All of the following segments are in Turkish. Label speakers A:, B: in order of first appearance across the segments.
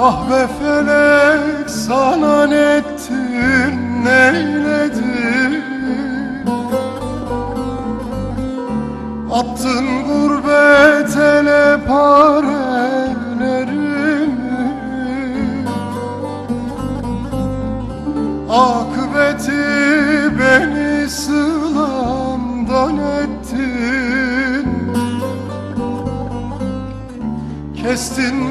A: Ah be felek sana ne ettin neyledin? Attın gurbet ele parelerimi Akıbeti beni sılamdan ettin. Kestin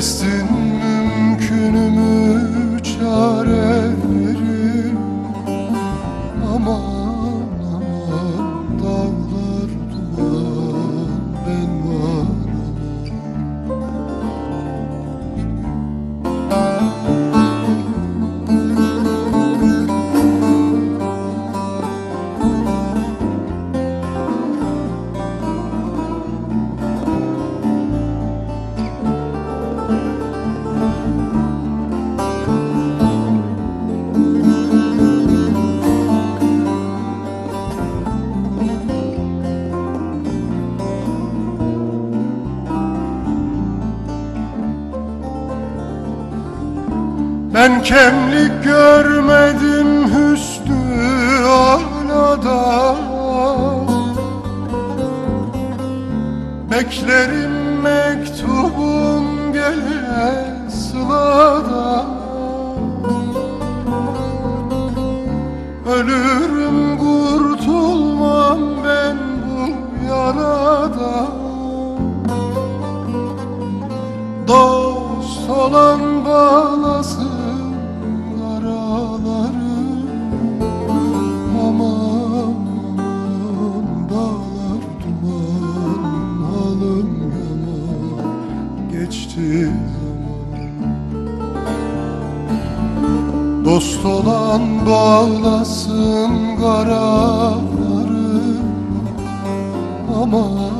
A: Kestin mümkünümü çareleri? Aman Ben kemlik görmedim hüsnü alada Beklerim mektubun gele sılada Ölürüm kurtulmam ben bu yarada. Dost olan bağlasın Dost olan bağlasın karaları Aman aman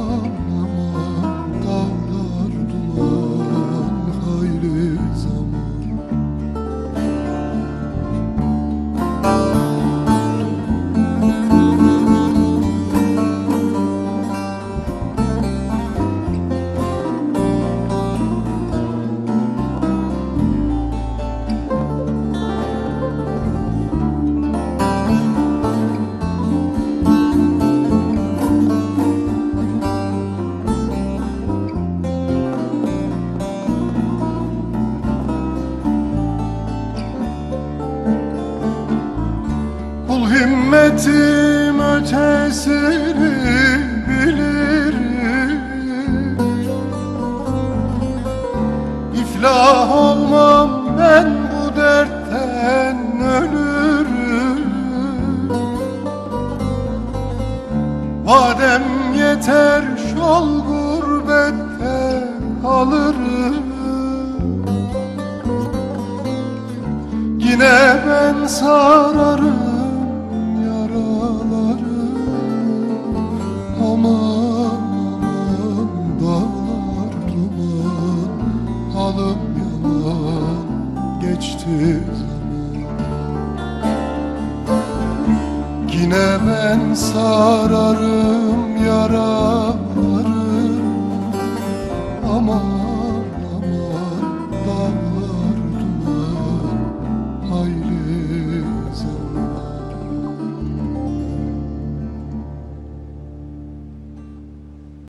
A: himmetim ötesini bilirim İflah olmam ben bu dertten ölürüm. Vadem yeter şol gurbette kalırım Yine ben sararım Halım yaman geçti. Yine ben sararım